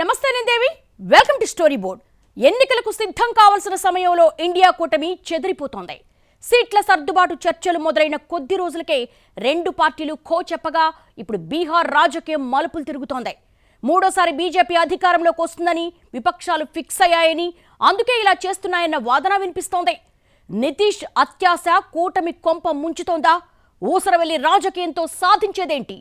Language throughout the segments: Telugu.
నమస్తే నేను Devi welcome to story board ఎన్నికలకు సిద్ధం కావాల్సిన సమయంలో ఇండియా కూటమి చెదిరిపోతోంది. సీట్ల సర్దుబాటు చర్చలు మొదలైన కొద్ది రోజులకే రెండు పార్టీలు ఖో చెప్పగా ఇప్పుడు బీహార్ రాజకీయం మలుపులు తిరుగుతోంది. మూడోసారి బీజేపీ అధికారంలోకి వస్తుందని విపక్షాలు ఫిక్స్ అయ్యాయని అందుకే ఇలా చేస్తున్నాయన్న వాదన వినిపిస్తోంది. నితీష్ అత్యాశ కూటమి కొంప ముంచుతోందా? ఊసరవెల్లి రాజకీయంతో సాధించేదేంటి?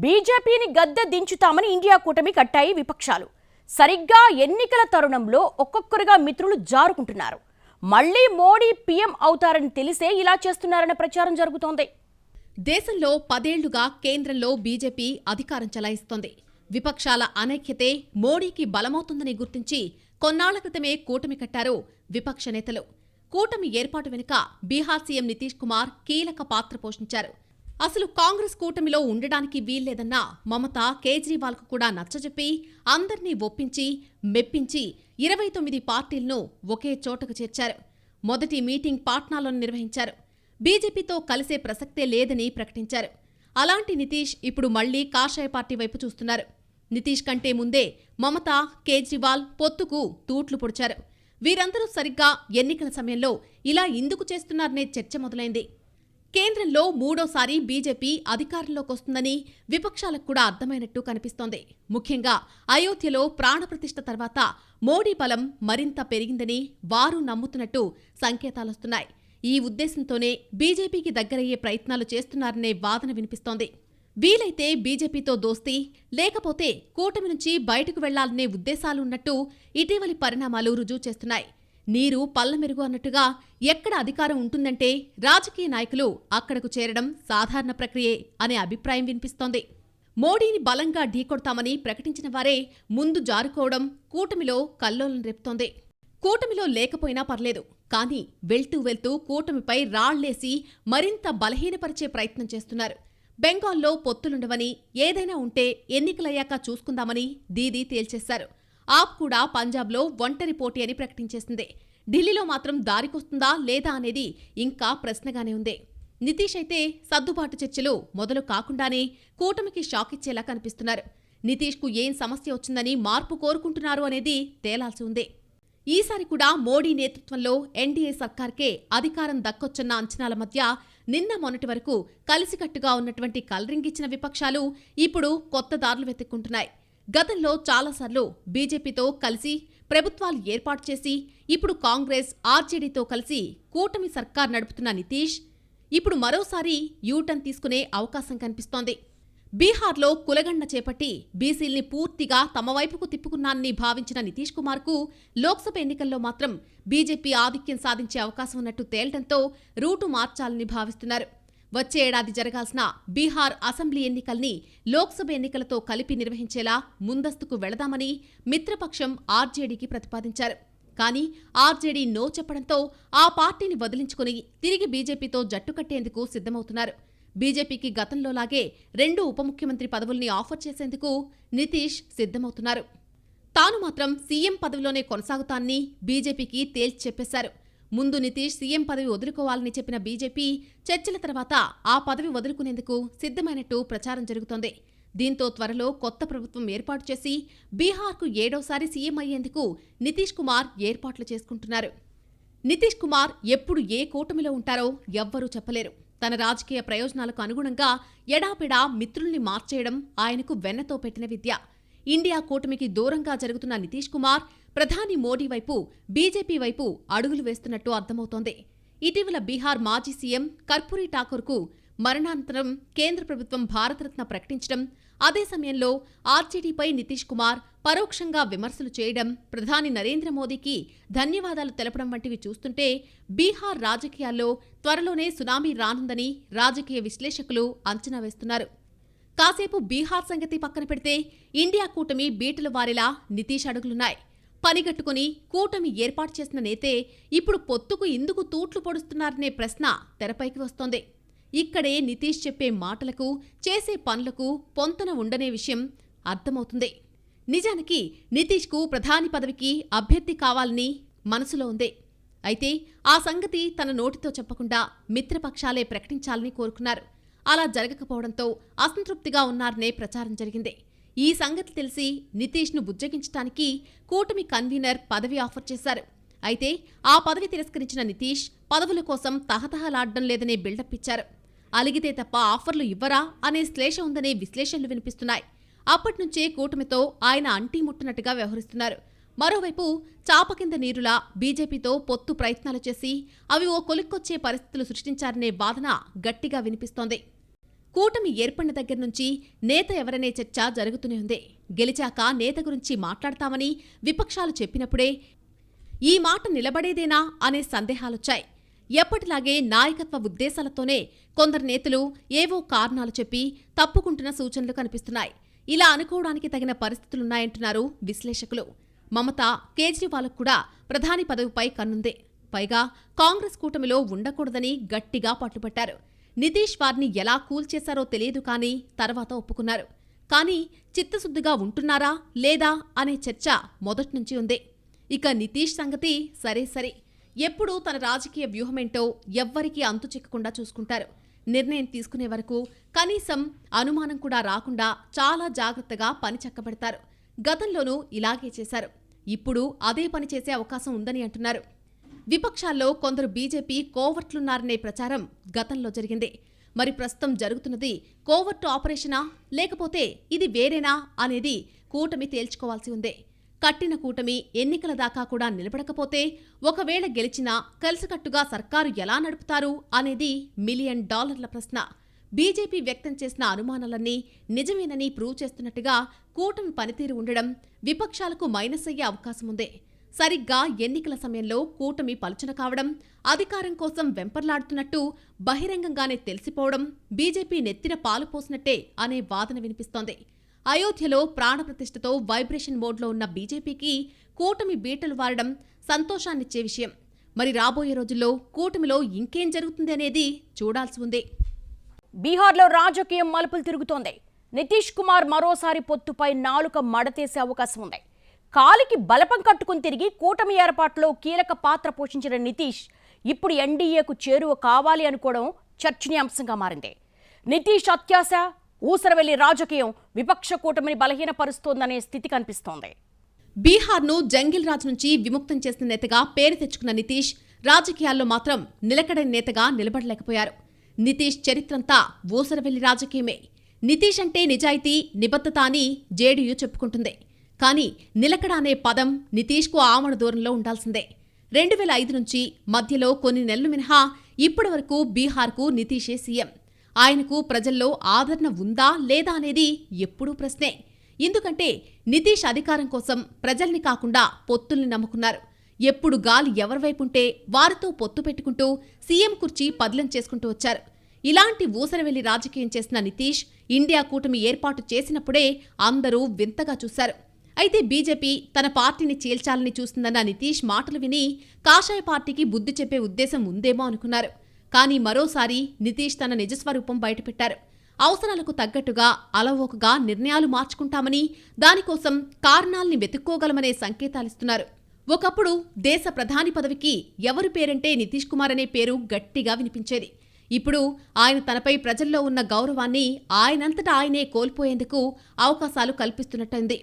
బీజేపీని గద్దె దించుతామని ఇండియా కూటమి కట్టాయి విపక్షాలు. సరిగ్గా ఎన్నికల తరుణంలో ఒక్కొక్కరుగా మిత్రులు జారుకుంటున్నారు. మళ్ళీ మోడీ పీఎం అవుతారని తెలిసే ఇలా చేస్తున్నారన్న ప్రచారం జరుగుతోంది. దేశంలో పదేళ్ళుగా కేంద్రంలో బీజేపీ అధికారం చలాయిస్తోంది. విపక్షాల అనైక్యతే మోడీకి బలమవుతుందని గుర్తించి కొన్నాళ్ళ క్రితమే కూటమి కట్టారు విపక్ష నేతలు. కూటమి ఏర్పాటు వెనుక బీహార్ సీఎం నితీష్ కుమార్ కీలక పాత్ర పోషించారు. అసలు కాంగ్రెస్ కూటమిలో ఉండడానికి వీల్లేదన్న మమత కేజ్రీవాల్కు కూడా నచ్చజెప్పి అందర్నీ ఒప్పించి మెప్పించి ఇరవై తొమ్మిది పార్టీలను ఒకే చోటకు చేర్చారు. మొదటి మీటింగ్ పాట్నాలో నిర్వహించారు. బీజేపీతో కలిసే ప్రసక్తే లేదని ప్రకటించారు. అలాంటి నితీష్ ఇప్పుడు మళ్ళీ కాషాయ పార్టీ వైపు చూస్తున్నారు. నితీష్ కంటే ముందే మమత కేజ్రీవాల్ పొత్తుకు తూట్లు పొడిచారు. వీరందరూ సరిగ్గా ఎన్నికల సమయంలో ఇలా ఎందుకు చేస్తున్నారనే చర్చ మొదలైంది. కేంద్రంలో మూడోసారి బీజేపీ అధికారంలోకి వస్తుందని విపక్షాలకు కూడా అర్థమైనట్టు కనిపిస్తోంది. ముఖ్యంగా అయోధ్యలో ప్రాణప్రతిష్ఠ తర్వాత మోడీ బలం మరింత పెరిగిందని వారు నమ్ముతున్నట్టు సంకేతాలొస్తున్నాయి. ఈ ఉద్దేశంతోనే బీజేపీకి దగ్గరయ్యే ప్రయత్నాలు చేస్తున్నారనే వాదన వినిపిస్తోంది. వీలైతే బీజేపీతో దోస్తీ లేకపోతే కూటమి నుంచి బయటకు వెళ్ళాలనే ఉద్దేశాలున్నట్టు ఇటీవలి పరిణామాలు రుజువు చేస్తున్నాయి. నీరు పల్లమెరుగు అన్నట్టుగా ఎక్కడ అధికారం ఉంటుందంటే రాజకీయ నాయకులు అక్కడకు చేరడం సాధారణ ప్రక్రియే అనే అభిప్రాయం వినిపిస్తోంది. మోడీని బలంగా ఢీకొడతామని ప్రకటించిన వారే ముందు జారుకోవడం కూటమిలో కల్లోలం రేపుతోంది. కూటమిలో లేకపోయినా పర్లేదు కానీ వెళ్తూ వెళ్తూ కూటమిపై రాళ్ళేసి మరింత బలహీనపరిచే ప్రయత్నం చేస్తున్నారు. బెంగాల్లో పొత్తులుండవని ఏదైనా ఉంటే ఎన్నికలయ్యాక చూసుకుందామని దీదీ తేల్చేశారు. ఆప్ కూడా పంజాబ్లో ఒంటరి పోటీ అని ప్రకటించేసింది. ఢిల్లీలో మాత్రం దారికొస్తుందా లేదా అనేది ఇంకా ప్రశ్నగానే ఉంది. నితీష్ అయితే సర్దుబాటు చర్చలు మొదలు కాకుండానే కూటమికి షాక్ ఇచ్చేలా కనిపిస్తున్నారు. నితీష్కు ఏం సమస్య వచ్చిందని మార్పు కోరుకుంటున్నారు అనేది తేలాల్సి ఉంది. ఈసారి కూడా మోడీ నేతృత్వంలో ఎన్డీఏ సర్కార్కే అధికారం దక్కొచ్చన్న అంచనాల మధ్య నిన్న మొన్నటి వరకు కలిసికట్టుగా ఉన్నటువంటి కలరింగిచ్చిన విపక్షాలు ఇప్పుడు కొత్త దారులు వెతుక్కుంటున్నాయి. గతంలో చాలాసార్లు బీజేపీతో కలిసి ప్రభుత్వాలు ఏర్పాటు చేసి ఇప్పుడు కాంగ్రెస్ ఆర్జేడీతో కలిసి కూటమి సర్కార్ నడుపుతున్న నితీష్ ఇప్పుడు మరోసారి యూటర్న్ తీసుకునే అవకాశం కనిపిస్తోంది. బీహార్లో కులగండ చేపట్టి బీసీల్ని పూర్తిగా తమ వైపుకు తిప్పుకున్నానని భావించిన నితీష్ కుమార్కు లోక్సభ ఎన్నికల్లో మాత్రం బీజేపీ ఆధిక్యం సాధించే అవకాశం ఉన్నట్టు తేలడంతో రూటు మార్చాలని భావిస్తున్నారు. వచ్చే ఏడాది జరగాల్సిన బీహార్ అసెంబ్లీ ఎన్నికల్ని లోక్సభ ఎన్నికలతో కలిపి నిర్వహించేలా ముందస్తుకు వెళదామని మిత్రపక్షం ఆర్జేడీకి ప్రతిపాదించారు. కానీ ఆర్జేడీ నో చెప్పడంతో ఆ పార్టీని వదిలించుకుని తిరిగి బీజేపీతో జట్టు కట్టేందుకు సిద్ధమవుతున్నారు. బీజేపీకి గతంలోలాగే రెండు ఉప ముఖ్యమంత్రి పదవుల్ని ఆఫర్ చేసేందుకు నితీష్ సిద్ధమవుతున్నారు. తాను మాత్రం సీఎం పదవిలోనే కొనసాగుతానని బీజేపీకి తేల్చి చెప్పేశారు. ముందు నితీష్ సీఎం పదవి వదులుకోవాలని చెప్పిన బీజేపీ చర్చల తర్వాత ఆ పదవి వదులుకునేందుకు సిద్ధమైనట్టు ప్రచారం జరుగుతోంది. దీంతో త్వరలో కొత్త ప్రభుత్వం ఏర్పాటు చేసి బీహార్కు ఏడోసారి సీఎం అయ్యేందుకు నితీష్ కుమార్ ఏర్పాట్లు చేసుకుంటున్నారు. నితీష్ కుమార్ ఎప్పుడు ఏ కూటమిలో ఉంటారో ఎవ్వరూ చెప్పలేరు. తన రాజకీయ ప్రయోజనాలకు అనుగుణంగా ఎడాపెడా మిత్రుల్ని మార్చేయడం ఆయనకు వెన్నతో పెట్టిన విద్య. ఇండియా కూటమికి దూరంగా జరుగుతున్న నితీష్ కుమార్ ప్రధాని మోడీ వైపు బీజేపీ వైపు అడుగులు వేస్తున్నట్టు అర్థమవుతోంది. ఇటీవల బీహార్ మాజీ సీఎం కర్పూరి ఠాకూర్కు మరణానంతరం కేంద్ర ప్రభుత్వం భారతరత్న ప్రకటించడం అదే సమయంలో ఆర్జేడీపై నితీష్ కుమార్ పరోక్షంగా విమర్శలు చేయడం ప్రధాని నరేంద్ర మోదీకి ధన్యవాదాలు తెలపడం వంటివి చూస్తుంటే బీహార్ రాజకీయాల్లో త్వరలోనే సునామీ రానుందని రాజకీయ విశ్లేషకులు అంచనా వేస్తున్నారు. కాసేపు బీహార్ సంగతి పక్కన పెడితే ఇండియా కూటమి బీటలు వారేలా నితీష్ అడుగులున్నాయి. పనిగట్టుకుని కూటమి ఏర్పాటు చేసిన నేతే ఇప్పుడు పొత్తుకు ఎందుకు తూట్లు పొడుస్తున్నారనే ప్రశ్న తెరపైకి వస్తోంది. ఇక్కడే నితీష్ చెప్పే మాటలకు చేసే పనులకు పొంతన ఉండనే విషయం అర్థమవుతుంది. నిజానికి నితీష్కు ప్రధాని పదవికి అభ్యర్థి కావాలని మనసులో ఉంది. అయితే ఆ సంగతి తన నోటితో చెప్పకుండా మిత్రపక్షాలే ప్రకటించాలని కోరుకున్నారు. అలా జరగకపోవడంతో అసంతృప్తిగా ఉన్నారనే ప్రచారం జరిగింది. ఈ సంగతి తెలిసి నితీష్ను బుజ్జగించడానికి కూటమి కన్వీనర్ పదవి ఆఫర్ చేశారు. అయితే ఆ పదవి తిరస్కరించిన నితీష్ పదవుల కోసం తహతహలాడడం లేదనే బిల్డప్ ఇచ్చారు. అలిగితే తప్ప ఆఫర్లు ఇవ్వరా అనే శ్లేష ఉందనే విశ్లేషణలు వినిపిస్తున్నాయి. అప్పట్నుంచే కూటమితో ఆయన అంటీ ముట్టనట్టుగా వ్యవహరిస్తున్నారు. మరోవైపు చాప కింద నీరులా బీజేపీతో పొత్తు ప్రయత్నాలు చేసి అవి ఓ కొలిక్కొచ్చే పరిస్థితులు సృష్టించారనే వాదన గట్టిగా వినిపిస్తోంది. కూటమి ఏర్పడిన దగ్గర నుంచి నేత ఎవరనే చర్చ జరుగుతూనే ఉంది. గెలిచాక నేత గురించి మాట్లాడతామని విపక్షాలు చెప్పినప్పుడే ఈ మాట నిలబడేదేనా అనే సందేహాలొచ్చాయి. ఎప్పటిలాగే నాయకత్వ ఉద్దేశాలతోనే కొందరు నేతలు ఏవో కారణాలు చెప్పి తప్పుకుంటున్న సూచనలు కనిపిస్తున్నాయి. ఇలా అనుకోవడానికి తగిన పరిస్థితులున్నాయంటున్నారు విశ్లేషకులు. మమత కేజ్రీవాల్కు కూడా ప్రధాని పదవిపై కన్నుంది. పైగా కాంగ్రెస్ కూటమిలో ఉండకూడదని గట్టిగా పట్టుబట్టారు. నితీష్ వారిని ఎలా కూల్చేశారో తెలియదు కానీ తర్వాత ఒప్పుకున్నారు. కానీ చిత్తశుద్ధిగా ఉంటున్నారా లేదా అనే చర్చ మొదట్నుంచి ఉంది. ఇక నితీష్ సంగతి సరే సరే. ఎప్పుడూ తన రాజకీయ వ్యూహమేంటో ఎవ్వరికీ అంతు చిక్కకుండా చూసుకుంటారు. నిర్ణయం తీసుకునే వరకు కనీసం అనుమానం కూడా రాకుండా చాలా జాగ్రత్తగా పని చక్కబెడతారు. గతంలోనూ ఇలాగే చేశారు. ఇప్పుడు అదే పని చేసే అవకాశం ఉందని అంటున్నారు. విపక్షాల్లో కొందరు బీజేపీ కోవర్ట్లున్నారనే ప్రచారం గతంలో జరిగింది. మరి ప్రస్తుతం జరుగుతున్నది కోవర్టు ఆపరేషనా? లేకపోతే ఇది వేరేనా అనేది కూటమి తేల్చుకోవాల్సి ఉంది. కట్టిన కూటమి ఎన్నికల దాకా కూడా నిలబడకపోతే ఒకవేళ గెలిచినా కలిసికట్టుగా సర్కారు ఎలా నడుపుతారు అనేది మిలియన్ డాలర్ల ప్రశ్న. బీజేపీ వ్యక్తం చేసిన అనుమానాలన్నీ నిజమేనని ప్రూవ్ చేస్తున్నట్టుగా కూటమి పనితీరు ఉండడం విపక్షాలకు మైనస్ అయ్యే అవకాశం ఉంది. సరిగ్గా ఎన్నికల సమయంలో కూటమి పలుచన కావడం అధికారం కోసం వెంపర్లాడుతున్నట్టు బహిరంగంగానే తెలిసిపోవడం బీజేపీ నెత్తిన పాలు పోసినట్టే అనే వాదన వినిపిస్తోంది. అయోధ్యలో ప్రాణప్రతిష్ఠతో వైబ్రేషన్ మోడ్లో ఉన్న బీజేపీకి కూటమి బీటలు వారడం సంతోషాన్నిచ్చే విషయం. మరి రాబోయే రోజుల్లో కూటమిలో ఇంకేం జరుగుతుంది అనేది చూడాల్సి ఉంది. బీహార్లో రాజకీయం మలుపులు తిరుగుతోంది. నితీష్ కుమార్ మరోసారి పొత్తుపై నాలుక మడతేసే అవకాశం ఉంది. కాలికి బలపం కట్టుకుని తిరిగి కూటమి ఏర్పాటులో కీలక పాత్ర పోషించిన నితీష్ ఇప్పుడు ఎన్డీఏకు చేరువ కావాలి అనుకోవడం చర్చనీయాంశంగా మారింది. నితీష్ అత్యాశ ఊసరవెల్లి రాజకీయం విపక్ష కూటమిని బలహీనపరుస్తోందనే స్థితి కనిపిస్తోంది. బీహార్ను జంగిల్ రాజ్ నుంచి విముక్తం చేసిన నేతగా పేరు తెచ్చుకున్న నితీష్ రాజకీయాల్లో మాత్రం నిలకడైన నేతగా నిలబడలేకపోయారు. నితీష్ చరిత్రంతా ఊసరవెల్లి రాజకీయమే. నితీష్ అంటే నిజాయితీ నిబద్ధత అని జేడీయూ చెప్పుకుంటుంది. కానీ నిలకడ అనే పదం నితీష్కు ఆమడ దూరంలో ఉండాల్సిందే. రెండు వేల ఐదు నుంచి మధ్యలో కొన్ని నెలలు మినహా ఇప్పటి వరకు బీహార్కు నితీషే సీఎం. ఆయనకు ప్రజల్లో ఆదరణ ఉందా లేదా అనేది ఎప్పుడూ ప్రశ్నే. ఎందుకంటే నితీష్ అధికారం కోసం ప్రజల్ని కాకుండా పొత్తుల్ని నమ్ముకున్నారు. ఎప్పుడు గాలి ఎవరివైపుంటే వారితో పొత్తు పెట్టుకుంటూ సీఎం కుర్చీ పదిలం చేసుకుంటూ వచ్చారు. ఇలాంటి ఊసరవెల్లి రాజకీయం చేసిన నితీష్ ఇండియా కూటమి ఏర్పాటు చేసినప్పుడే అందరూ వింతగా చూశారు. అయితే బీజేపీ తన పార్టీని చీల్చాలని చూస్తుందన్న నితీష్ మాటలు విని కాషాయ పార్టీకి బుద్ధి చెప్పే ఉద్దేశం ఉందేమో అనుకున్నారు. కానీ మరోసారి నితీష్ తన నిజస్వరూపం బయటపెట్టారు. అవసరాలకు తగ్గట్టుగా అలవోకగా నిర్ణయాలు మార్చుకుంటామని దానికోసం కారణాల్ని వెతుక్కోగలమనే సంకేతాలిస్తున్నారు. ఒకప్పుడు దేశ ప్రధాని పదవికి ఎవరి పేరంటే నితీష్ కుమార్ అనే పేరు గట్టిగా వినిపించేది. ఇప్పుడు ఆయన తనపై ప్రజల్లో ఉన్న గౌరవాన్ని ఆయనంతటా ఆయనే కోల్పోయేందుకు అవకాశాలు కల్పిస్తున్నట్టుంది.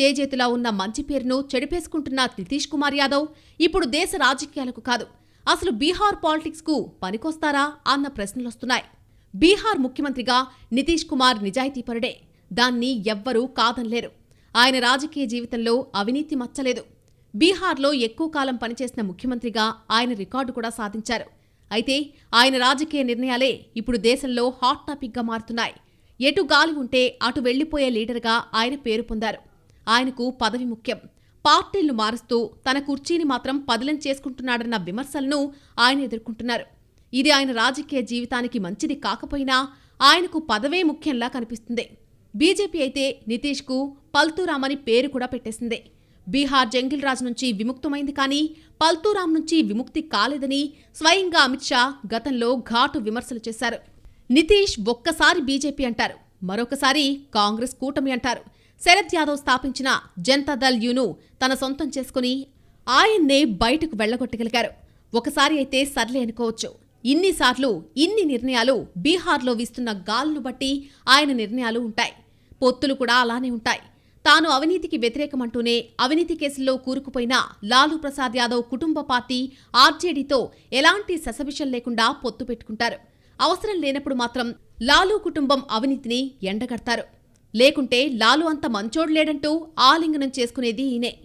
చేజేతులా ఉన్న మంచి పేరును చెడిపేసుకుంటున్న నితీష్ కుమార్ యాదవ్ ఇప్పుడు దేశ రాజకీయాలకు కాదు. అసలు బీహార్ పాలిటిక్స్కు పనికొస్తారా అన్న ప్రశ్నలొస్తున్నాయి. బీహార్ ముఖ్యమంత్రిగా నితీష్ కుమార్ నిజాయితీపరుడే దాన్ని ఎవ్వరూ కాదనలేరు. ఆయన రాజకీయ జీవితంలో అవినీతి మచ్చలేదు. బీహార్లో ఎక్కువ కాలం పనిచేసిన ముఖ్యమంత్రిగా ఆయన రికార్డు కూడా సాధించారు. అయితే ఆయన రాజకీయ నిర్ణయాలే ఇప్పుడు దేశంలో హాట్ టాపిక్గా మారుతున్నాయి. ఎటు గాలి ఉంటే అటు వెళ్ళిపోయే లీడర్గా ఆయన పేరు పొందారు. ఆయనకు పదవి ముఖ్యం. పార్టీలను మారుస్తూ తన కుర్చీని మాత్రం పదిలం చేసుకుంటున్నాడన్న విమర్శలను ఆయన ఎదుర్కొంటున్నారు. ఇది ఆయన రాజకీయ జీవితానికి మంచిది కాకపోయినా ఆయనకు పదవే ముఖ్యంలా కనిపిస్తుంది. బీజేపీ అయితే నితీష్కు పల్తూరామ్ అని పేరు కూడా పెట్టేసింది. బీహార్ జంగిల్ రాజ్ నుంచి విముక్తమైంది కానీ పల్తూరాం నుంచి విముక్తి కాలేదని స్వయంగా అమిత్ షా గతంలో ఘాటు విమర్శలు చేశారు. నితీష్ ఒక్కసారి బీజేపీ అంటారు మరొకసారి కాంగ్రెస్ కూటమి అంటారు. శరద్ యాదవ్ స్థాపించిన జనతాదళ్ యూను తన సొంతం చేసుకుని ఆయన్నే బయటకు వెళ్ళగొట్టగలిగారు ఒకసారి అయితే సర్లే అనుకోవచ్చు. ఇన్నిసార్లు ఇన్ని నిర్ణయాలు బీహార్లో వీస్తున్న గాలును బట్టి ఆయన నిర్ణయాలు ఉంటాయి. పొత్తులు కూడా అలానే ఉంటాయి. తాను అవినీతికి వ్యతిరేకమంటూనే అవినీతి కేసుల్లో కూరుకుపోయిన లాలూ ప్రసాద్ యాదవ్ కుటుంబ పార్టీ ఆర్జేడీతో ఎలాంటి ససవిషం లేకుండా పొత్తు పెట్టుకుంటారు. అవసరం లేనప్పుడు మాత్రం లాలూ కుటుంబం అవినీతిని ఎండగడతారు. లేకుంటే లాలు అంత మంచోడు లేడంటూ ఆలింగనం చేసుకునేది ఈయనే.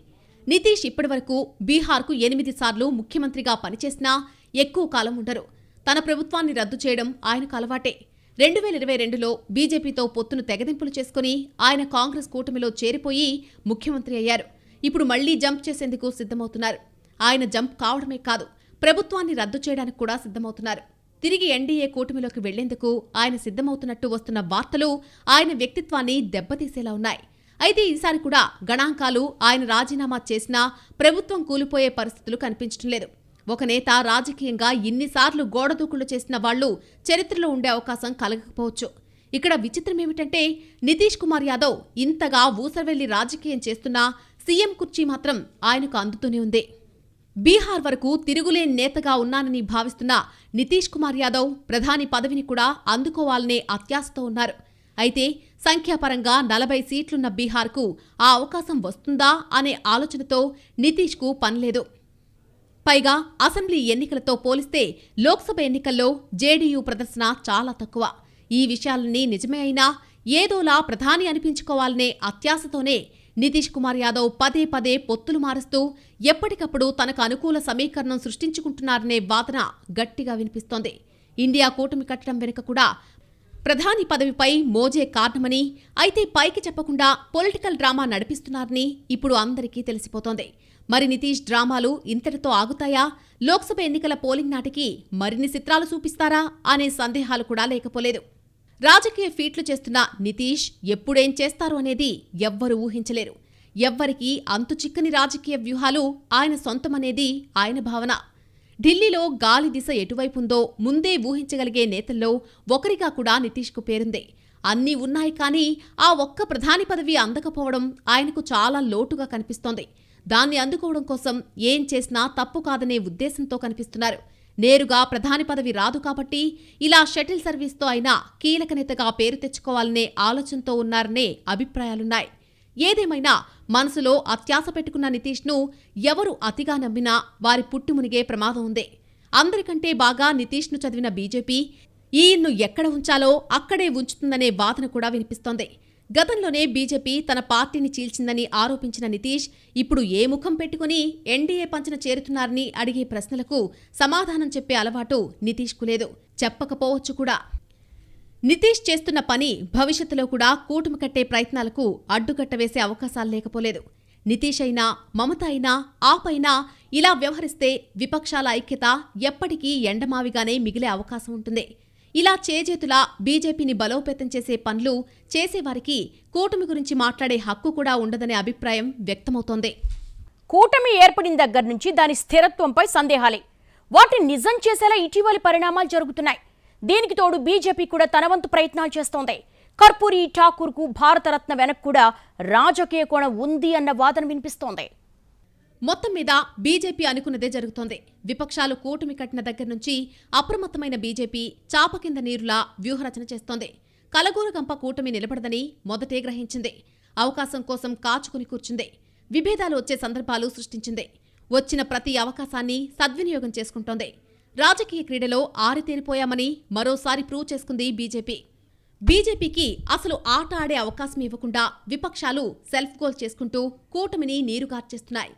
నితీష్ ఇప్పటివరకు బీహార్కు ఎనిమిది సార్లు ముఖ్యమంత్రిగా పనిచేసినా ఎక్కువ కాలం ఉండరు. తన ప్రభుత్వాన్ని రద్దు చేయడం ఆయనకు అలవాటే. రెండు వేల ఇరవై రెండులో బీజేపీతో పొత్తును తెగదింపులు చేసుకుని ఆయన కాంగ్రెస్ కూటమిలో చేరిపోయి ముఖ్యమంత్రి అయ్యారు. ఇప్పుడు మళ్ళీ జంప్ చేసేందుకు సిద్ధమవుతున్నారు. ఆయన జంప్ కావడమే కాదు ప్రభుత్వాన్ని రద్దు చేయడానికి కూడా సిద్ధమవుతున్నారు. తిరిగి ఎన్డీఏ కూటమిలోకి వెళ్ళేందుకు ఆయన సిద్ధమవుతున్నట్టు వస్తున్న వార్తలు ఆయన వ్యక్తిత్వాన్ని దెబ్బతీసేలా ఉన్నాయి. అయితే ఈసారి కూడా గణాంకాలు ఆయన రాజీనామా చేసినా ప్రభుత్వం కూలిపోయే పరిస్థితులు కనిపించడం లేదు. ఒక నేత రాజకీయంగా ఇన్నిసార్లు గోడదూకులు చేసిన వాళ్ళు చరిత్రలో ఉండే అవకాశం కలగకపోవచ్చు. ఇక్కడ విచిత్రం ఏమిటంటే నితీష్ కుమార్ యాదవ్ ఇంతగా ఊసరవెల్లి రాజకీయం చేస్తున్నా సీఎం కుర్చీ మాత్రం ఆయనకు అందుతూనే ఉంది. బీహార్ వరకు తిరుగులే నేతగా ఉన్నానని భావిస్తున్న నితీష్ కుమార్ యాదవ్ ప్రధాని పదవిని కూడా అందుకోవాలనే అత్యాశతో ఉన్నారు. అయితే సంఖ్యాపరంగా నలభై సీట్లున్న బీహార్కు ఆ అవకాశం వస్తుందా అనే ఆలోచనతో నితీష్కు పనిలేదు. పైగా అసెంబ్లీ ఎన్నికలతో పోలిస్తే లోక్సభ ఎన్నికల్లో జేడీయూ ప్రదర్శన చాలా తక్కువ. ఈ విషయాలన్నీ నిజమే అయినా ఏదోలా ప్రధాని అనిపించుకోవాలనే అత్యాశతోనే నితీష్ కుమార్ యాదవ్ పదే పదే పొత్తులు మారుస్తూ ఎప్పటికప్పుడు తనకు అనుకూల సమీకరణం సృష్టించుకుంటున్నారనే వాదన గట్టిగా వినిపిస్తోంది. ఇండియా కూటమి కట్టడం వెనుక కూడా ప్రధాని పదవిపై మోజే కారణమని అయితే పైకి చెప్పకుండా పొలిటికల్ డ్రామా నడిపిస్తున్నారని ఇప్పుడు అందరికీ తెలిసిపోతోంది. మరి నితీష్ డ్రామాలు ఇంతటితో ఆగుతాయా? లోక్సభ ఎన్నికల పోలింగ్ నాటికి మరిన్ని చిత్రాలు చూపిస్తారా? అనే సందేహాలు కూడా లేకపోలేదు. రాజకీయ ఫీట్లు చేస్తున్న నితీష్ ఎప్పుడేం చేస్తారు అనేది ఎవ్వరూ ఊహించలేరు. ఎవ్వరికీ అంతు చిక్కని రాజకీయ వ్యూహాలు ఆయన సొంతమనేది ఆయన భావన. ఢిల్లీలో గాలి దిశ ఎటువైపుందో ముందే ఊహించగలిగే నేతల్లో ఒకరిగా కూడా నితీష్కు పేరుంది. అన్నీ ఉన్నాయి కానీ ఆ ఒక్క ప్రధాని పదవి అందకపోవడం ఆయనకు చాలా లోటుగా కనిపిస్తోంది. దాన్ని అందుకోవడం కోసం ఏం చేసినా తప్పు కాదనే ఉద్దేశంతో కనిపిస్తున్నారు. నేరుగా ప్రధాని పదవి రాదు కాబట్టి ఇలా షటిల్ సర్వీస్తో అయినా కీలక నేతగా పేరు తెచ్చుకోవాలనే ఆలోచనతో ఉన్నారనే అభిప్రాయాలున్నాయి. ఏదేమైనా మనసులో అత్యాశ పెట్టుకున్న నితీష్ను ఎవరు అతిగా నమ్మినా వారి పుట్టుమునిగే ప్రమాదం ఉంది. అందరికంటే బాగా నితీష్ను చదివిన బీజేపీ ఈయన్ను ఎక్కడ ఉంచాలో అక్కడే ఉంచుతుందనే వాదన కూడా వినిపిస్తోంది. గతంలోనే బీజేపీ తన పార్టీని చీల్చిందని ఆరోపించిన నితీష్ ఇప్పుడు ఏ ముఖం పెట్టుకుని ఎన్డీఏ పంచన చేరుతున్నారని అడిగే ప్రశ్నలకు సమాధానం చెప్పే అలవాటు నితీష్కు లేదు. చెప్పకపోవచ్చు కూడా. నితీష్ చేస్తున్న పని భవిష్యత్తులో కూడా కూటమి కట్టే ప్రయత్నాలకు అడ్డుకట్ట వేసే అవకాశాలు లేకపోలేదు. నితీష్ అయినా మమత అయినా ఆపైనా ఇలా వ్యవహరిస్తే విపక్షాల ఐక్యత ఎప్పటికీ ఎండమావిగానే మిగిలే అవకాశం ఉంటుంది. ఇలా చేజేతులా బీజేపీని బలోపేతం చేసే పనులు చేసేవారికి కూటమి గురించి మాట్లాడే హక్కు కూడా ఉండదనే అభిప్రాయం వ్యక్తమవుతోంది. కూటమి ఏర్పడిన దగ్గర నుంచి దాని స్థిరత్వంపై సందేహాలే. వాటిని నిజం చేసేలా ఇటీవలి పరిణామాలు జరుగుతున్నాయి. దీనికి తోడు బీజేపీ కూడా తన వంతు ప్రయత్నాలు చేస్తోంది. కర్పూరి ఠాకూర్కు భారతరత్న వెనక్కు కూడా రాజకీయ కోణం ఉంది అన్న వాదన వినిపిస్తోంది. మొత్తం మీద బీజేపీ అనుకున్నదే జరుగుతోంది. విపక్షాలు కూటమి కట్టిన దగ్గర నుంచి అప్రమత్తమైన బీజేపీ చాప కింద నీరులా వ్యూహరచన చేస్తోంది. కలగూరగంప కూటమి నిలబడదని మొదటే గ్రహించింది. అవకాశం కోసం కాచుకుని కూర్చుంది. విభేదాలు వచ్చే సందర్భాలు సృష్టించింది. వచ్చిన ప్రతి అవకాశాన్ని సద్వినియోగం చేసుకుంటోంది. రాజకీయ క్రీడలో ఆరితేరిపోయామని మరోసారి ప్రూవ్ చేసుకుంది బీజేపీ. బీజేపీకి అసలు ఆట ఆడే అవకాశం ఇవ్వకుండా విపక్షాలు సెల్ఫ్ గోల్ చేసుకుంటూ కూటమిని నీరుగార్చేస్తున్నాయి.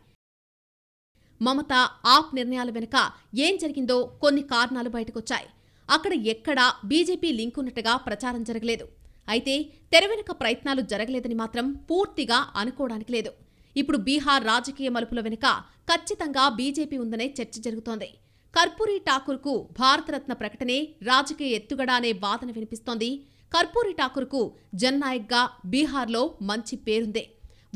మమత ఆప్ నిర్ణయాల వెనుక ఏం జరిగిందో కొన్ని కారణాలు బయటకొచ్చాయి. అక్కడ ఎక్కడా బీజేపీ లింక్ ఉన్నట్టుగా ప్రచారం జరగలేదు. అయితే తెర వెనుక ప్రయత్నాలు జరగలేదని మాత్రం పూర్తిగా అనుకోవడానికి లేదు. ఇప్పుడు బీహార్ రాజకీయ మలుపుల వెనుక ఖచ్చితంగా బీజేపీ ఉందనే చర్చ జరుగుతోంది. కర్పూరి ఠాకూర్కు భారతరత్న ప్రకటనే రాజకీయ ఎత్తుగడ అనే వాదన వినిపిస్తోంది. కర్పూరి ఠాకూర్కు జన్నాయక్గా బీహార్లో మంచి పేరుందే.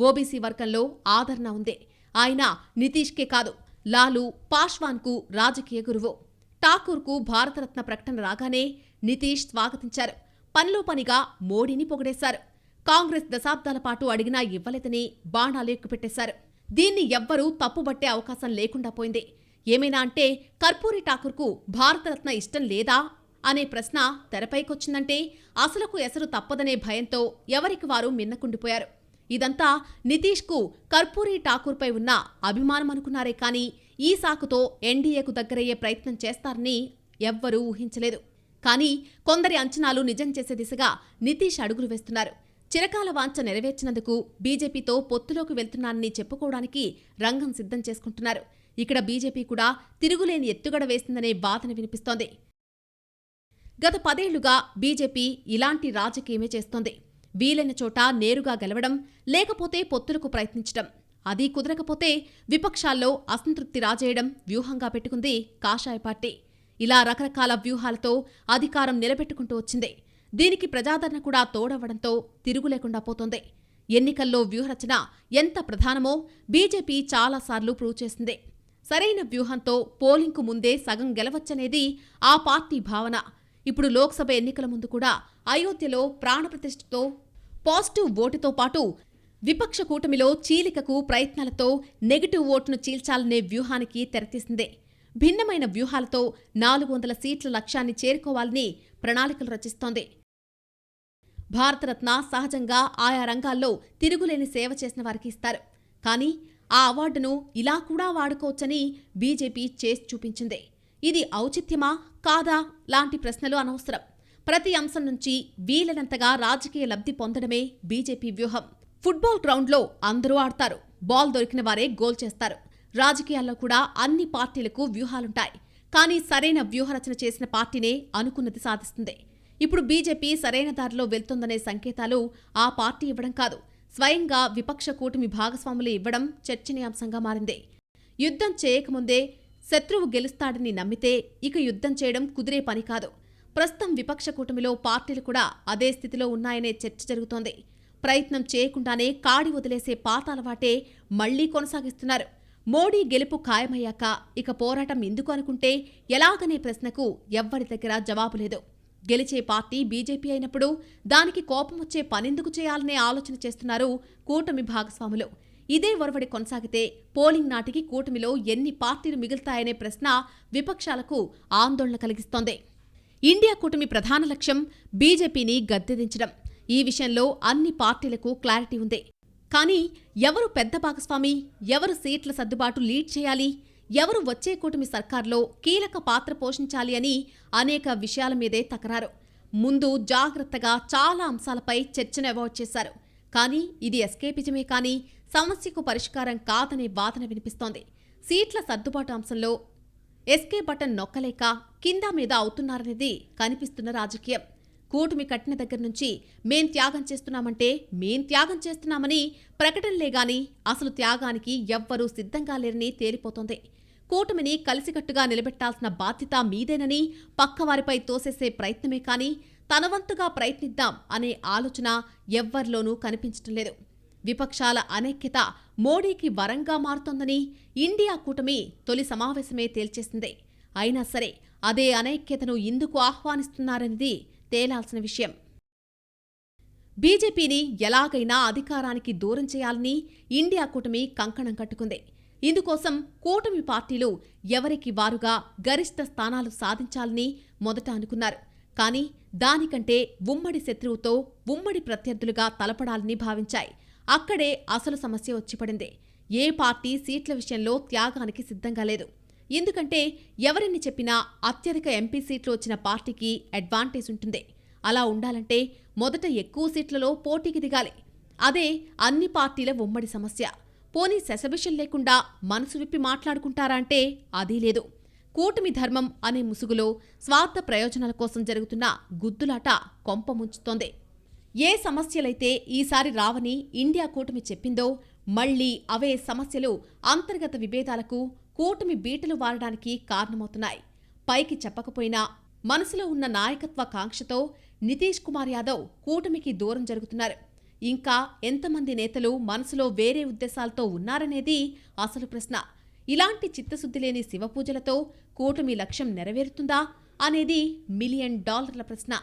ఓబీసీ వర్గంలో ఆదరణ ఉంది. ఆయన నితీష్కే కాదు లాలు పాశ్వాన్కు రాజకీయ గురువు. ఠాకూర్కు భారతరత్న ప్రకటన రాగానే నితీష్ స్వాగతించారు. పనిలో పనిగా మోడీని పొగిడేశారు. కాంగ్రెస్ దశాబ్దాల పాటు అడిగినా ఇవ్వలేదని బాణాలు ఎక్కుపెట్టేశారు. దీన్ని ఎవ్వరూ తప్పుబట్టే అవకాశం లేకుండా పోయింది. ఏమైనా అంటే కర్పూరి ఠాకూర్కు భారతరత్న ఇష్టం లేదా అనే ప్రశ్న తెరపైకొచ్చిందంటే అసలుకు ఎసరు తప్పదనే భయంతో ఎవరికి వారు మిన్నకుండిపోయారు. ఇదంతా నితీష్కు కర్పూరి ఠాకూర్పై ఉన్న అభిమానం అనుకున్నారే కానీ ఈ సాకుతో ఎన్డీఏకు దగ్గరయ్యే ప్రయత్నం చేస్తారని ఎవ్వరూ ఊహించలేదు. కానీ కొందరి అంచనాలు నిజం చేసే దిశగా నితీష్ అడుగులు వేస్తున్నారు. చిరకాల వాంఛ నెరవేర్చినందుకు బీజేపీతో పొత్తులోకి వెళ్తున్నానని చెప్పుకోవడానికి రంగం సిద్ధం చేసుకుంటున్నారు. ఇక్కడ బీజేపీ కూడా తిరుగులేని ఎత్తుగడ వేసిందనే వాదన వినిపిస్తోంది. గత పదేళ్ళుగా బీజేపీ ఇలాంటి రాజకీయమే చేస్తోంది. వీలైన చోట నేరుగా గెలవడం లేకపోతే పొత్తులకు ప్రయత్నించడం. అది కుదరకపోతే విపక్షాల్లో అసంతృప్తి రాజేయడం వ్యూహంగా పెట్టుకుంది కాషాయ పార్టీ. ఇలా రకరకాల వ్యూహాలతో అధికారం నిలబెట్టుకుంటూ వచ్చింది. దీనికి ప్రజాదరణ కూడా తోడవడంతో తిరుగులేకుండా పోతోంది. ఎన్నికల్లో వ్యూహరచన ఎంత ప్రధానమో బీజేపీ చాలాసార్లు ప్రూవ్ చేసింది. సరైన వ్యూహంతో పోలింగ్కు ముందే సగం గెలవచ్చనేది ఆ పార్టీ భావన. ఇప్పుడు లోక్సభ ఎన్నికల ముందు కూడా అయోధ్యలో ప్రాణప్రతిష్ఠతో పాజిటివ్ ఓటుతో పాటు విపక్ష కూటమిలో చీలికకు ప్రయత్నాలతో నెగిటివ్ ఓటును చీల్చాలనే వ్యూహానికి తెరతీసిందే. భిన్నమైన వ్యూహాలతో నాలుగు వందల సీట్ల లక్ష్యాన్ని చేరుకోవాలని ప్రణాళికలు రచిస్తోంది. భారతరత్న సహజంగా ఆయా రంగాల్లో తిరుగులేని సేవ చేసిన వారికి ఇస్తారు. కానీ ఆ అవార్డును ఇలా కూడా వాడుకోవచ్చని బీజేపీ చేసి చూపించింది. ఇది ఔచిత్యమా? కాదా? లాంటి ప్రశ్నలు అనవసరం. ప్రతి అంశం నుంచి వీలైనంతగా రాజకీయ లబ్ధి పొందడమే బీజేపీ వ్యూహం. ఫుట్బాల్ గ్రౌండ్లో అందరూ ఆడతారు. బాల్ దొరికిన వారే గోల్ చేస్తారు. రాజకీయాల్లో కూడా అన్ని పార్టీలకు వ్యూహాలుంటాయి. కానీ సరైన వ్యూహరచన చేసిన పార్టీనే అనుకున్నది సాధిస్తుంది. ఇప్పుడు బీజేపీ సరైన దారిలో వెళ్తుందనే సంకేతాలు ఆ పార్టీ ఇవ్వడం కాదు. స్వయంగా విపక్ష కూటమి భాగస్వాములు ఇవ్వడం చర్చనీయాంశంగా మారింది. యుద్ధం చేయకముందే శత్రువు గెలుస్తాడని నమ్మితే ఇక యుద్ధం చేయడం కుదిరే పని కాదు. ప్రస్తుతం విపక్ష కూటమిలో పార్టీలు కూడా అదే స్థితిలో ఉన్నాయనే చర్చ జరుగుతోంది. ప్రయత్నం చేయకుండానే కాడి వదిలేసే పాత అలవాటే మళ్ళీ కొనసాగిస్తున్నారు. మోడీ గెలుపు ఖాయమయ్యాక ఇక పోరాటం ఎందుకు అనుకుంటే ఎలాగనే ప్రశ్నకు ఎవ్వరి దగ్గర జవాబు లేదు. గెలిచే పార్టీ బీజేపీ అయినప్పుడు దానికి కోపం వచ్చే పనెందుకు చేయాలనే ఆలోచన చేస్తున్నారు కూటమి భాగస్వాములు. ఇదే ఒరవడి కొనసాగితే పోలింగ్ నాటికి కూటమిలో ఎన్ని పార్టీలు మిగులుతాయనే ప్రశ్న విపక్షాలకు ఆందోళన కలిగిస్తోంది. ఇండియా కూటమి ప్రధాన లక్ష్యం బీజేపీని గద్దెదించడం ఈ విషయంలో అన్ని పార్టీలకు క్లారిటీ ఉంది. కానీ ఎవరు పెద్ద భాగస్వామి? ఎవరు సీట్ల సర్దుబాటు లీడ్ చేయాలి? ఎవరు వచ్చే కూటమి సర్కార్లో కీలక పాత్ర పోషించాలి అని అనేక విషయాల మీదే తకరారు. ముందు జాగ్రత్తగా చాలా అంశాలపై చర్చను అవాయిడ్ చేశారు. కానీ ఇది ఎస్కేపిజమే కానీ సమస్యకు పరిష్కారం కాదనే వాదన వినిపిస్తోంది. సీట్ల సర్దుబాటు అంశంలో ఎస్కే బటన్ నొక్కలేక కింద మీద అవుతున్నారనేది కనిపిస్తున్న రాజకీయం. కూటమి కట్టిన దగ్గర నుంచి మేం త్యాగం చేస్తున్నామంటే మేం త్యాగం చేస్తున్నామని ప్రకటనలే గాని అసలు త్యాగానికి ఎవ్వరూ సిద్ధంగా లేరని తేలిపోతోంది. కూటమిని కలిసికట్టుగా నిలబెట్టాల్సిన బాధ్యత మీదేనని పక్కవారిపై తోసేసే ప్రయత్నమే కాని తనవంతుగా ప్రయత్నిద్దాం అనే ఆలోచన ఎవ్వరిలోనూ కనిపించటం లేదు. విపక్షాల అనైక్యత మోడీకి వరంగా మారుతోందని ఇండియా కూటమి తొలి సమావేశమే తేల్చేసింది. అయినా సరే అదే అనైక్యతను ఇందుకు ఆహ్వానిస్తున్నారనేది తేలాల్సిన విషయం. బీజేపీని ఎలాగైనా అధికారానికి దూరం చేయాలని ఇండియా కూటమి కంకణం కట్టుకుంది. ఇందుకోసం కూటమి పార్టీలు ఎవరికి వారుగా గరిష్ట స్థానాలు సాధించాలని మొదట అనుకున్నారు. కానీ దానికంటే ఉమ్మడి శత్రువుతో ఉమ్మడి ప్రత్యర్థులుగా తలపడాలని భావించాయి. అక్కడే అసలు సమస్య వచ్చిపడింది. ఏ పార్టీ సీట్ల విషయంలో త్యాగానికి సిద్ధంగా లేదు. ఎందుకంటే ఎవరిని చెప్పినా అత్యధిక ఎంపీ సీట్లు వచ్చిన పార్టీకి అడ్వాంటేజ్ ఉంటుంది. అలా ఉండాలంటే మొదట ఎక్కువ సీట్లలో పోటీకి దిగాలి. అదే అన్ని పార్టీల ఉమ్మడి సమస్య. పోనీ సెసబిషన్ లేకుండా మనసు విప్పి మాట్లాడుకుంటారా అంటే అదీ లేదు. కూటమి ధర్మం అనే ముసుగులో స్వార్థ ప్రయోజనాల కోసం జరుగుతున్న గుద్దులాట కొంప ముంచుతోంది. ఏ సమస్యలైతే ఈసారి రావని ఇండియా కూటమి చెప్పిందో మళ్ళీ అవే సమస్యలు అంతర్గత విభేదాలకు కూటమి బీటలు వారడానికి కారణమవుతున్నాయి. పైకి చెప్పకపోయినా మనసులో ఉన్న నాయకత్వ కాంక్షతో నితీష్ కుమార్ యాదవ్ కూటమికి దూరం జరుగుతున్నారు. ఇంకా ఎంతమంది నేతలు మనసులో వేరే ఉద్దేశాలతో ఉన్నారనేది అసలు ప్రశ్న. ఇలాంటి చిత్తశుద్ధి లేని శివపూజలతో కూటమి లక్ష్యం నెరవేరుతుందా అనేది మిలియన్ డాలర్ల ప్రశ్న.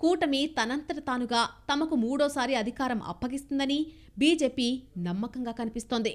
కూటమి తనంతట తానుగా తమకు మూడోసారి అధికారం అప్పగిస్తుందని బీజేపీ నమ్మకంగా కనిపిస్తోంది.